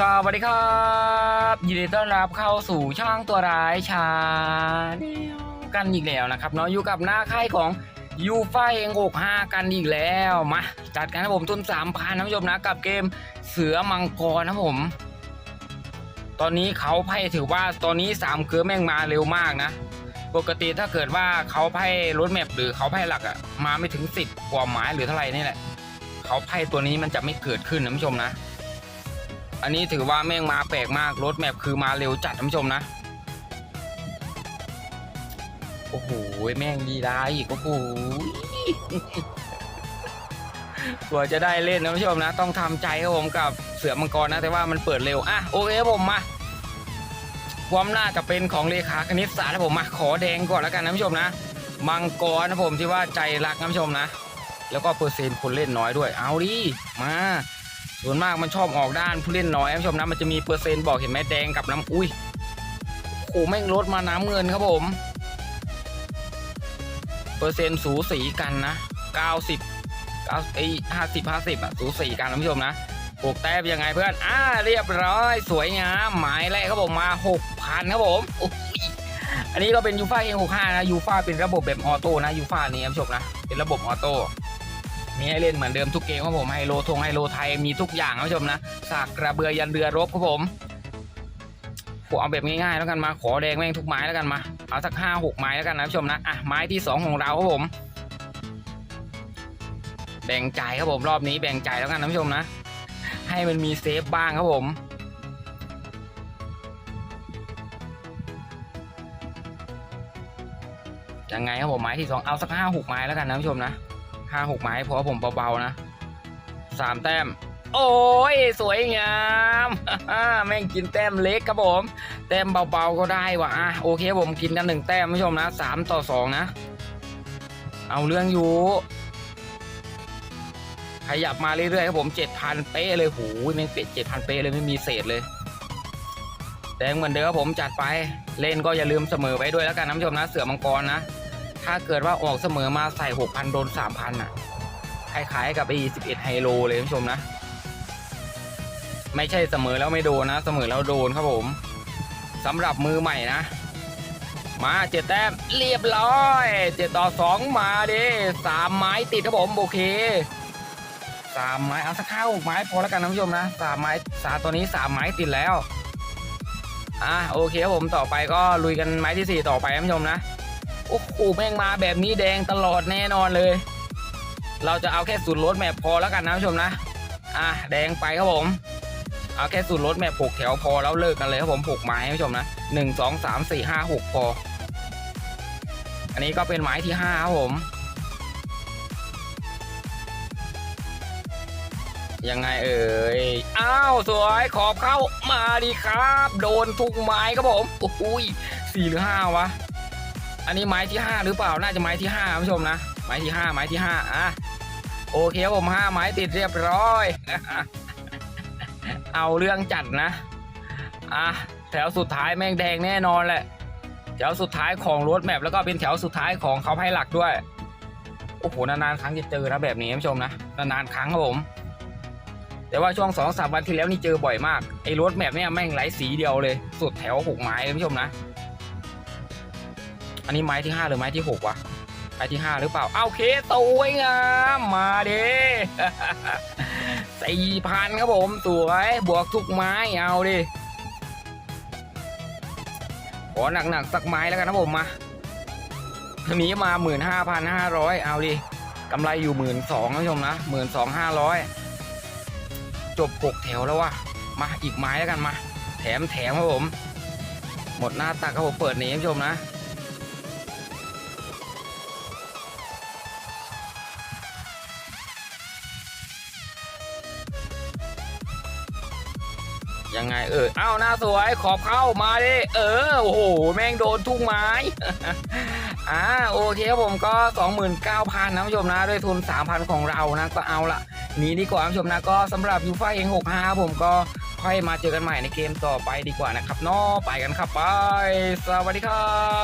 สวัสดีครับยินดีต้อนรับเข้าสู่ช่องตัวร้ายชาแนลกันอีกแล้วนะครับเนาะอยู่กับหน้าค่ายของยูไฟเองกห้ากันอีกแล้วมาจัดกันนะผมทุนสามพันนะผู้ชมนะกับเกมเสือมังกรนะผม ตอนนี้เขาไพ่ถือว่าตอนนี้สามเกือแม่งมาเร็วมากนะ ปกติถ้าเกิดว่าเขาไพ่รถแมพหรือเขาไพ่หลักอะมาไม่ถึงสิบกว่าหมายหรือเท่าไหร่นี่แหละเขาไพ่ตัวนี้มันจะไม่เกิดขึ้นนะผู้ชมนะ อันนี้ถือว่าแม่งมาแปลกมากรถแมพคือมาเร็วจัดท่านผู้ชมนะ โอ้โหแม่งดีร้อีกโอ้โหกว่าจะได้เล่นนะท่านผู้ชมนะ ต้องทำใจครับผมกับเสือมังกรนะ แต่ว่ามันเปิดเร็วอะโอเคผมมาความน่าจะเป็นของเลขาคณิตศาสตร์นะผมมาขอแดงก่อนแล้วกันนะท่านผู้ชมนะ มังกรนะผมที่ว่าใจรักนะท่านผู้ชมนะ แล้วก็เปอร์เซ็นต์คนเล่นน้อยด้วย เอาดิมา ส่วนมากมันชอบออกด้านผู้เล่นน้อยผู้ชมนะมันจะมีเปอร์เซ็นต์บอกเห็นไหมแดงกับน้ำอุ้ยโอ้แม่งลดมาน้ำเงินครับผม เปอร์เซ็นต์สูสีกันนะ90 9ไอห้าสิบห้าสิบอะสูสีกันท่านผู้ชมนะปลูกแต้มยังไงเพื่อนอ่าเรียบร้อยสวยงามหมายแรกครับผมมาหกพันครับผมอ้ยอันนี้ก็เป็นยูฟ่าเองหกห้านะยูฟ่าเป็นระบบแบบออโต้นะยูฟ่านี้ท่านผู้ชมนะเป็นระบบออโต้ มีให้เล่นเหมือนเดิมทุกเกมครับผมไฮโลทงไฮโลไทยมีทุกอย่างครับผู้ชมนะสากกระเบือยันเรือรบครับผมผมเอาแบบง่ายๆแล้วกันมา ขอแดงแม่งทุกไม้แล้วกันมาเอาสักห้าหกไม้แล้วกันนะผู้ชมนะอะไม้ที่สองของเราครับผม แบ่งใจครับผมรอบนี้แบ่งใจแล้วกันนะผู้ชมนะ ให้มันมีเซฟบ้างครับผมยังไงครับผมไม้ที่สองเอาสักห้าหกไม้แล้วกันนะผู้ชมนะ ห้าหกไม้เพราะผมเบาๆนะสามแต้ม โอ้ย สวยงามแม่งกินแต้มเล็กครับผม แต้มเบาๆก็ได้ว่ะอะโอเคผมกินกันหนึ่งแต้มผู้ชมนะสามต่อสองนะ เอาเรื่องอยู่ขยับมาเรื่อยๆครับผมเจ็ดพันเป๊ะเลยหูแม่งเป็ดเจ็ดพันเป๊ะเลยไม่มีเศษเลยแดงเหมือนเดิมครับผมจัดไปเล่นก็อย่าลืมเสมอไว้ด้วยแล้วกันนะผู้ชมนะเสือมังกรนะ ถ้าเกิดว่าออกเสมอมาใส่6,000โดน3,000อะคล้ายๆกับไอ้11ไฮโลเลยคุณผู้ชมนะ ไม่ใช่เสมอแล้วไม่โดนนะ เสมอแล้วโดนครับผมสำหรับมือใหม่นะ มาเจ็ดแต้มเรียบร้อยเจ็ดต่อสองมาดิสามไม้ติดครับผมโอเคสามไม้เอาสักข้าวไม้พอแล้วกันนะคุณผู้ชมนะสามไม้สามตัวนี้สามไม้ติดแล้วอะโอเคครับผมต่อไปก็ลุยกันไม้ที่สี่ต่อไปนะคุณผู้ชมนะ โอ้โหแม่งมาแบบนี้แดงตลอดแน่นอนเลย เราจะเอาแค่สูตรรถแมพพอแล้วกันนะผู้ชมนะ อะแดงไปครับผม เอาแค่สูตรรถแมพหกแถวพอแล้วเลิกกันเลยครับผมหกไม้ให้ผู้ชมนะหนึ่งสองสามสี่ห้าหกพอ อันนี้ก็เป็นไม้ที่ห้าครับผมยังไงเอ่ย อ้าวสวยขอบเข้ามาดีครับ โดนทุกไม้ครับผม โอ้ยสี่หรือห้าวะ อันนี้ไม้ที่ 5 หรือเปล่า น่าจะไม้ที่5คุณผู้ชมนะ ไม้ที่ 5 ไม้ที่ 5 อะ โอเคครับผม5ไม้ติดเรียบร้อย เอาเรื่องจัดนะ อะ แถวสุดท้ายแม่งแดงแน่นอนแหละ แถวสุดท้ายของรถแมพแล้วก็เป็นแถวสุดท้ายของเขาให้หลักด้วย โอ้โห นานๆครั้งจะเจอนะแบบนี้คุณผู้ชมนะ นานๆครั้งครับผม แต่ว่าช่วงสองสามวันที่แล้วนี่เจอบ่อยมาก ไอ้รถแมพเนี่ยแม่งไหลสีเดียวเลย สุดแถวหกไม้คุณผู้ชมนะ อันนี้ไม้ที่ห้าหรือไม้ที่หกวะไม้ที่ห้าหรือเปล่าเอาเคสวยงามมาเด้สี่พันครับผมสวยบวกทุกไม้เอาดิขอหนักๆสักไม้แล้วกันนะผมมาทีนี้มาหมื่นห้าพันห้าร้อยเอาดิกำไรอยู่หมื่นสองนะผู้ชมนะหมื่นสองห้าร้อยจบหกแถวแล้ววะมาอีกไม้แล้วกันมา แถมแถมครับผม หมดหน้าตักครับผมเปิดหนี้ผู้ชมนะ ยังไงเออเอ้าหน้าสวยขอบเข้ามาดิเออโอ้โหแม่งโดนทุ่งไม้อ่าโอเคครับผมก็ 29,000นะผู้ชมนะด้วยทุน 3,000 ของเรานะก็เอาละหนีดีกว่าผู้ชมนะก็สำหรับยูฟ่าเอง65ผมก็ค่อยมาเจอกันใหม่ในเกมต่อไปดีกว่านะครับเนาะไปกันครับไป สวัสดีครับ